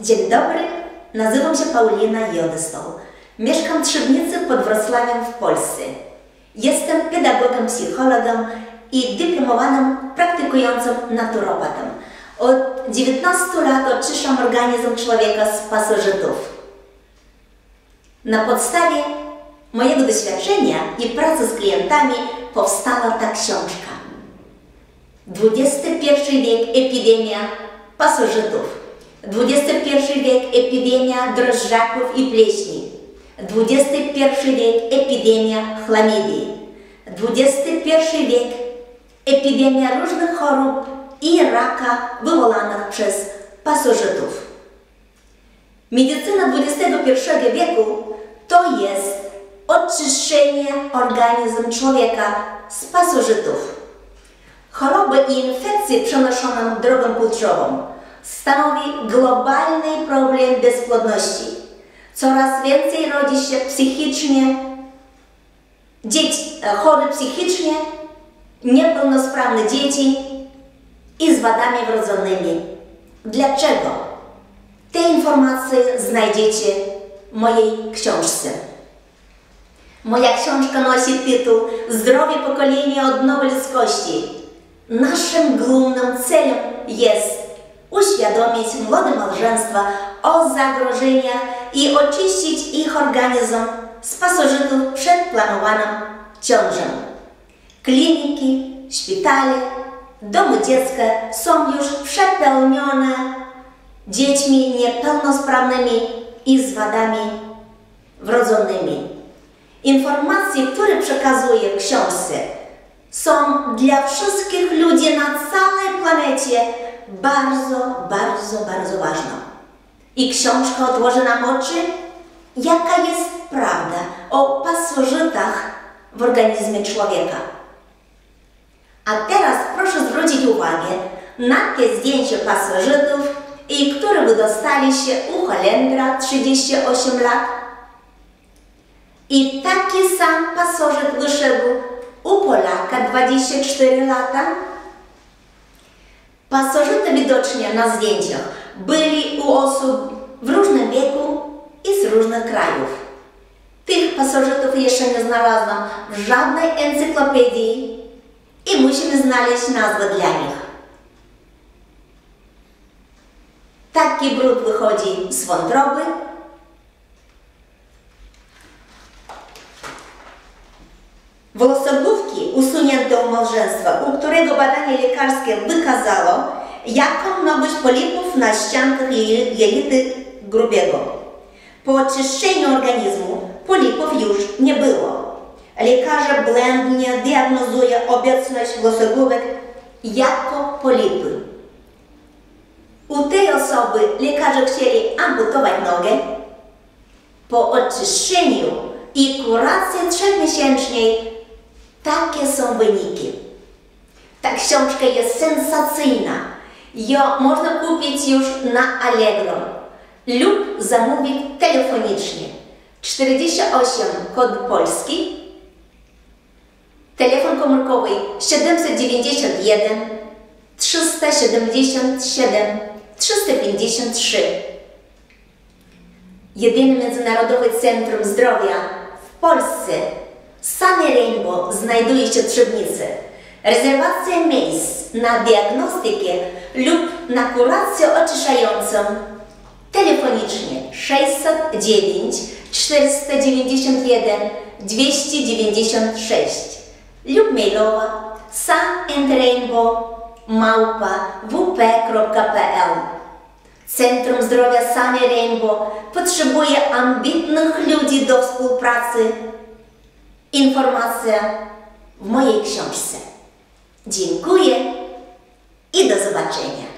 Dzień dobry, nazywam się Paulina Jodystoł. Mieszkam w Trzebnicy pod Wrocławiem w Polsce. Jestem pedagogiem, psychologiem i dyplomowanym praktykującym naturopatem. Od 19 lat oczyszczam organizm człowieka z pasożytów. Na podstawie mojego doświadczenia i pracy z klientami powstała ta książka. XXI wiek epidemia pasożytów. XXI wiek epidemia drożdżaków i pleśni. XXI wiek epidemia chlamydii. XXI wiek epidemia różnych chorób i raka wywołanych przez pasożytów. Medycyna XXI wieku to jest oczyszczenie organizmu człowieka z pasożytów. Choroby i infekcje przenoszone drogą płciową stanowi globalny problem bezpłodności. Coraz więcej rodzi się psychicznie dzieci, chore psychicznie, niepełnosprawne dzieci i z wadami wrodzonymi. Dlaczego? Te informacje znajdziecie w mojej książce. Moja książka nosi tytuł Zdrowie pokolenia od nowej ludzkości. Naszym głównym celem jest uświadomić młode małżeństwa o zagrożeniach i oczyścić ich organizm z pasożytów przed planowaną ciążą. Kliniki, szpitale, domy dziecka są już przepełnione dziećmi niepełnosprawnymi i z wadami wrodzonymi. Informacje, które przekazuję w książce, są dla wszystkich ludzi na całej planecie bardzo, bardzo, bardzo ważne. I książka otworzy nam oczy, jaka jest prawda o pasożytach w organizmie człowieka. A teraz proszę zwrócić uwagę na te zdjęcie pasożytów, i które wydostali się u Holendra 38 lat. I taki sam pasożyt wyszedł u Polaka 24 lata. Pasożyty widocznie na zdjęciach byli u osób w różnym wieku i z różnych krajów. Tych pasożytów jeszcze nie znalazłam w żadnej encyklopedii i musimy znaleźć nazwę dla nich. Taki brud wychodzi z wątroby. Włosogłówki usunięte u małżeństwa, u którego badanie lekarskie wykazało, jaką mnogość polipów na ściankach jelity grubiego. Po oczyszczeniu organizmu polipów już nie było. Lekarze błędnie diagnozuje obecność włosogłówek jako polipy. U tej osoby lekarze chcieli amputować nogę. Po oczyszczeniu i kuracji trzechmiesięcznej takie są wyniki. Ta książka jest sensacyjna. Ją można kupić już na Allegro lub zamówić telefonicznie. 48 kod polski, telefon komórkowy 791 377 353. Jedyne Międzynarodowe Centrum Zdrowia w Polsce, Sunny Rainbow, znajduje się w Trzebnicy. Rezerwacja miejsc na diagnostykę lub na kurację oczyszczającą telefonicznie 609 491 296 lub mailowa sunandrainbow małpa wp.pl Centrum Zdrowia Sunny Rainbow potrzebuje ambitnych ludzi do współpracy. Informacja w mojej książce. Dziękuję i do zobaczenia.